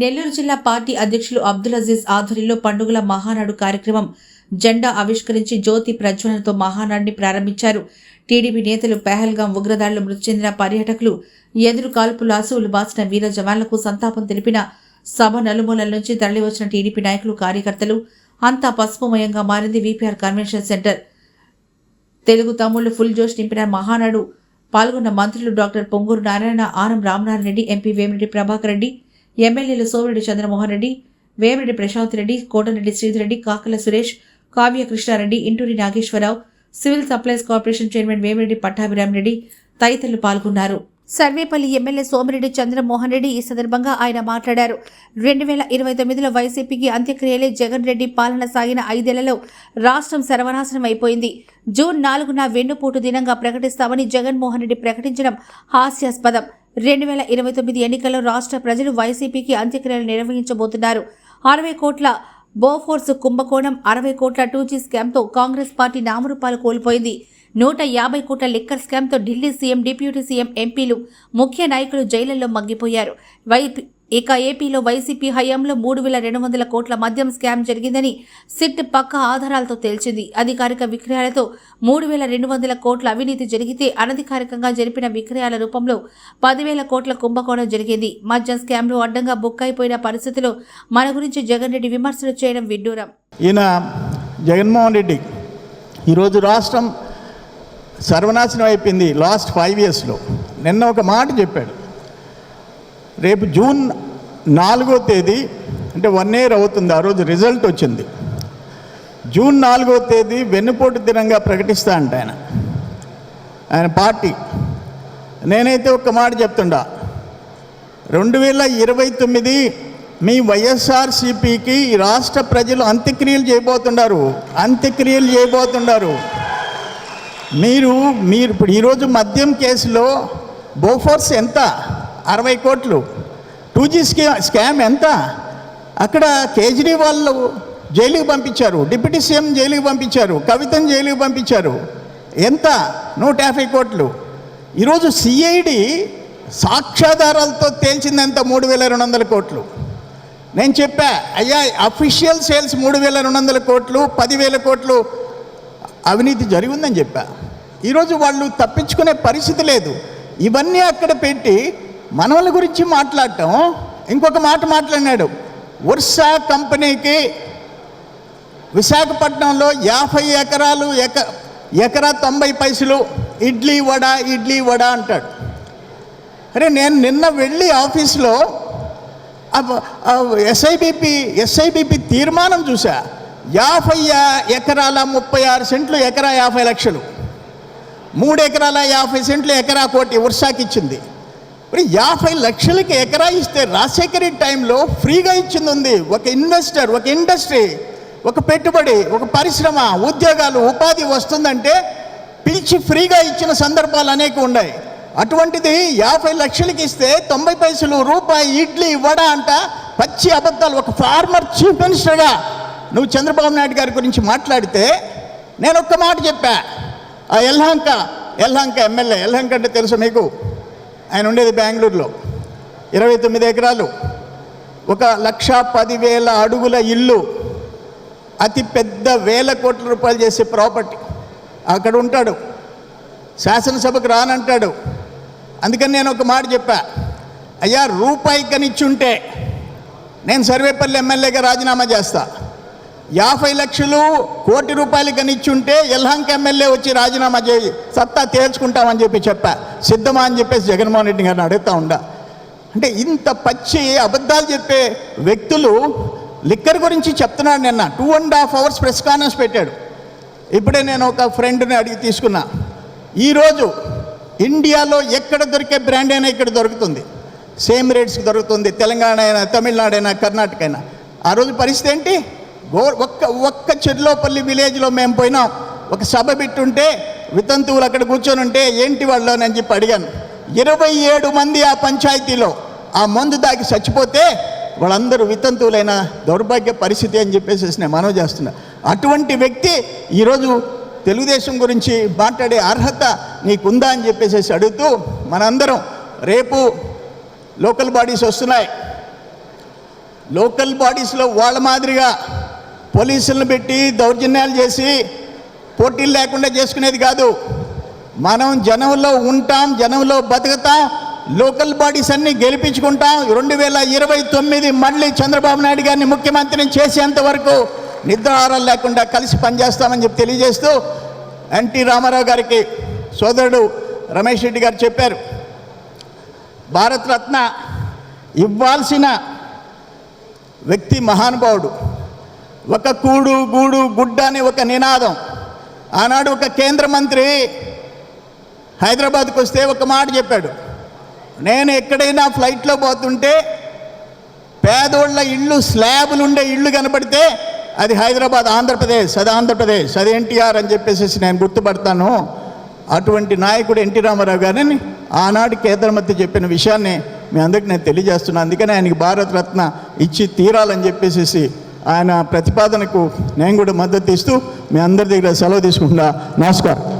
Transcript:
నెల్లూరు జిల్లా పార్టీ అధ్యక్షులు అబ్దుల్ అజీజ్ ఆధ్వర్యంలో పండుగల మహానాడు కార్యక్రమం జెండా ఆవిష్కరించి జ్యోతి ప్రజ్వలనతో మహానాడిని ప్రారంభించారు. టీడీపీ నేతలు పెహల్గాం ఉగ్రదాడిలో మృతి చెందిన పర్యాటకులు ఎదురు కాల్పులు అసువులు బాసిన వీర జవాన్లకు సంతాపం తెలిపిన సభ నలుమూలల నుంచి తరలివచ్చిన టీడీపీ నాయకులు కార్యకర్తలు అంతా పసుపుమయంగా మారింది వీపీఆర్ కన్వెన్షన్ సెంటర్. తెలుగు తమ్ముళ్ళు ఫుల్ జోష్ నింపిన మహానాడు పాల్గొన్న మంత్రులు డాక్టర్ పొంగూరు నారాయణ ఆనం రామనారాయణ రెడ్డి ఎంపీ వేమిరెడ్డి ప్రభాకర్ రెడ్డి ఎమ్మెల్యేలు Somireddy Chandramohan Reddy Vemireddy Prashanth Reddy Kotareddy Sridhareddy Kakala Suresh Kavya Krishnareddy Inturi Nageswararao civil supplies corporation chairman Vemireddy Pattabhiramireddy తదితరులు పాల్గొన్నారు. సర్వేపల్లి ఎమ్మెల్యే సోమిరెడ్డి చంద్రమోహన్ రెడ్డి ఈ సందర్భంగా ఆయన మాట్లాడారు. రెండు వేల ఇరవై తొమ్మిదిలో వైసీపీకి అంత్యక్రియలే జగన్ రెడ్డి పాలన సాగిన ఐదేళ్ళలో రాష్ట్రం సర్వనాశనం అయిపోయింది. జూన్ నాలుగున వెన్నుపోటు దినంగా ప్రకటిస్తామని జగన్మోహన్ రెడ్డి ప్రకటించడం హాస్యాస్పదం. రెండు వేల ఇరవై తొమ్మిది ఎన్నికల్లో రాష్ట్ర ప్రజలు వైసీపీకి అంత్యక్రియలు నిర్వహించబోతున్నారు. అరవై కోట్ల బోఫోర్స్ కుంభకోణం అరవై కోట్ల టూజీ స్కామ్తో కాంగ్రెస్ పార్టీ నామరూపాలు కోల్పోయింది. నూట యాభై కోట్ల లిక్కర్ స్కామ్తో ఢిల్లీ సీఎం డిప్యూటీ సీఎం ఎంపీలు ముఖ్య నాయకులు జైళ్ళలో మగ్గిపోయారు వైపీ ఇక ఏపీలో వైసీపీ హయాంలో మూడు వేల రెండు వందల కోట్ల మద్యం స్కామ్ జరిగిందని సిట్ పక్క ఆధారాలతో తేల్చింది. అధికారిక విక్రయాలతో మూడు వేల రెండు వందల కోట్ల అవినీతి జరిగితే అనధికారికంగా జరిపిన విక్రయాల రూపంలో పదివేల కోట్ల కుంభకోణం జరిగింది. మద్యం స్కామ్లో అడ్డంగా బుక్ అయిపోయిన పరిస్థితిలో మన గురించి జగన్ రెడ్డి విమర్శలు చేయడం విడ్డూరం. ఈయన జగన్మోహన్ రెడ్డి ఈరోజు రాష్ట్రం సర్వనాశనం అయిపోయింది లాస్ట్ ఫైవ్ ఇయర్స్లో. నిన్న ఒక మాట చెప్పాడు. రేపు జూన్ నాలుగో తేదీ అంటే వన్ ఇయర్ అవుతుంది ఆ రోజు రిజల్ట్ వచ్చింది. జూన్ నాలుగో తేదీ వెన్నుపోటు దినంగా ప్రకటిస్తా అంట ఆయన. ఆయన పార్టీ. నేనైతే ఒక మాట చెప్తుండా. రెండు వేల ఇరవై తొమ్మిది మీ వైఎస్ఆర్సిపికి ఈ రాష్ట్ర ప్రజలు అంత్యక్రియలు చేయబోతున్నారు అంత్యక్రియలు చేయబోతున్నారు మీరు మీరు ఇప్పుడు ఈరోజు మద్యం కేసులో బోఫోర్స్ ఎంత? అరవై కోట్లు. టూ జీ స్కీ స్కామ్ ఎంత? అక్కడ కేజ్రీవాల్ జైలుకి పంపించారు. డిప్యూటీ సీఎం జైలుకి పంపించారు. కవితను జైలుకి పంపించారు. ఎంత? నూట యాభై కోట్లు. ఈరోజు సిఐడి సాక్ష్యాధారాలతో తేల్చిందంత మూడు వేల రెండు వందల కోట్లు. నేను చెప్పా అయ్యా అఫీషియల్ సేల్స్ మూడు వేల రెండు వందల కోట్లు పదివేల కోట్లు. అవినీతి జరిగిందని చెప్పా. ఈరోజు వాళ్ళు తప్పించుకునే పరిస్థితి లేదు. ఇవన్నీ అక్కడ పెట్టి మనవల గురించి మాట్లాడటం ఇంకొక మాట మాట్లాడినాడు. వర్షా కంపెనీకి విశాఖపట్నంలో యాభై ఎకరాలు ఎక ఎకరా తొంభై పైసలు ఇడ్లీ వడ ఇడ్లీ వడ అంటాడు. అరే నేను నిన్న వెళ్ళి ఆఫీస్లో ఎస్ఐబిపి ఎస్ఐబిపి తీర్మానం చూసా. యాభై ఎకరాల ముప్పై ఆరు సెంట్లు ఎకరా యాభై లక్షలు. మూడు ఎకరాల యాభై సెంట్లు ఎకరా కోటి వర్షాకిచ్చింది మరి యాభై లక్షలకి ఎకరా ఇస్తే రాజశేఖరి టైంలో ఫ్రీగా ఇచ్చింది ఉంది. ఒక ఇన్వెస్టర్ ఒక ఇండస్ట్రీ ఒక పెట్టుబడి ఒక పరిశ్రమ ఉద్యోగాలు ఉపాధి వస్తుందంటే పిలిచి ఫ్రీగా ఇచ్చిన సందర్భాలు అనేక ఉన్నాయి. అటువంటిది యాభై లక్షలకి ఇస్తే తొంభై పైసలు రూపాయి ఇడ్లీ వడ అంట పచ్చి అబద్ధాలు. ఒక ఫార్మర్ చీఫ్ మినిస్టర్గా నువ్వు చంద్రబాబు నాయుడు గారి గురించి మాట్లాడితే నేను ఒక్క మాట చెప్పా. ఆ ఎల్హంక ఎల్హంక ఎమ్మెల్యే ఎల్హంక అంటే తెలుసు మీకు? ఆయన ఉండేది బెంగళూరులో. ఇరవై తొమ్మిది ఎకరాలు. ఒక లక్ష పదివేల అడుగుల ఇల్లు. అతి పెద్ద వేల కోట్ల రూపాయలు చేసే ప్రాపర్టీ. అక్కడ ఉంటాడు. శాసనసభకు రానంటాడు. అందుకని నేను ఒక మాట చెప్పా. అయ్యా రూపాయి కనిచ్చుంటే నేను సర్వేపల్లి ఎమ్మెల్యేగా రాజీనామా చేస్తాను యాభై లక్షలు కోటి రూపాయలు కనిచ్చుంటే ఎల్హంక ఎమ్మెల్యే వచ్చి రాజీనామా చేయి సత్తా తేల్చుకుంటామని చెప్పి చెప్పా. సిద్ధమా అని చెప్పేసి జగన్మోహన్ రెడ్డి గారిని అడుగుతా ఉండా. అంటే ఇంత పచ్చి అబద్ధాలు చెప్పే వ్యక్తులు లిక్కర్ గురించి చెప్తున్నాడు నిన్న. Two and half hours press conference పెట్టాడు. ఇప్పుడే నేను ఒక ఫ్రెండ్ని అడిగి తీసుకున్నా. ఈరోజు ఇండియాలో ఎక్కడ దొరికే బ్రాండ్ అయినా ఇక్కడ దొరుకుతుంది. సేమ్ రేట్స్కి దొరుకుతుంది. తెలంగాణ అయినా తమిళనాడు అయినా కర్ణాటక అయినా. ఆ రోజు పరిస్థితి ఏంటి? గో ఒక్క ఒక్క చెర్లోపల్లి విలేజ్లో మేము పోయినాం. ఒక సభ పెట్టుంటే వితంతువులు అక్కడ కూర్చొని ఉంటే ఏంటి వాళ్ళు అని చెప్పి అడిగాను. ఇరవై ఏడు మంది ఆ పంచాయతీలో ఆ మందు దాకి చచ్చిపోతే వాళ్ళందరూ వితంతువులైన దౌర్భాగ్య పరిస్థితి అని చెప్పేసి నేను మనవి చేస్తున్నా. అటువంటి వ్యక్తి ఈరోజు తెలుగుదేశం గురించి మాట్లాడే అర్హత నీకుందా అని చెప్పేసి అడుగుతూ మనందరం రేపు లోకల్ బాడీస్ వస్తున్నాయి. లోకల్ బాడీస్లో వాళ్ళ మాదిరిగా పోలీసులను పెట్టి దౌర్జన్యాలు చేసి పోటీలు లేకుండా చేసుకునేది కాదు. మనం జనంలో ఉంటాం జనంలో బతుకుతాం లోకల్ బాడీస్ అన్ని గెలిపించుకుంటాం. రెండు వేల ఇరవై తొమ్మిది మళ్ళీ చంద్రబాబు నాయుడు గారిని ముఖ్యమంత్రిని చేసేంత వరకు నిద్రాహారాలు లేకుండా కలిసి పనిచేస్తామని చెప్పి తెలియజేస్తూ ఎన్టీ రామారావు గారికి సోదరుడు రమేష్ రెడ్డి గారు చెప్పారు. భారతరత్న ఇవ్వాల్సిన వ్యక్తి మహానుభావుడు. ఒక కూడు గూడు గుడ్డ అని ఒక నినాదం. ఆనాడు ఒక కేంద్ర మంత్రి హైదరాబాద్కి వస్తే ఒక మాట చెప్పాడు. నేను ఎక్కడైనా ఫ్లైట్లో పోతుంటే పేదోళ్ళ ఇళ్ళు స్లాబులు ఉండే ఇళ్ళు కనపడితే అది హైదరాబాద్ ఆంధ్రప్రదేశ్ అది ఆంధ్రప్రదేశ్ అది ఎన్టీఆర్ అని చెప్పేసి నేను గుర్తుపడతాను. అటువంటి నాయకుడు ఎన్టీ రామారావు గారిని ఆనాడు కేంద్రమంత్రి చెప్పిన విషయాన్ని మీ అందరికీ నేను తెలియజేస్తున్నాను. అందుకని ఆయనకి భారత రత్న ఇచ్చి తీరాలని చెప్పేసి ఆయన ప్రతిపాదనకు నేను కూడా మద్దతు ఇస్తూ మీ అందరి దగ్గర సెలవు తీసుకుంటా నమస్కారం.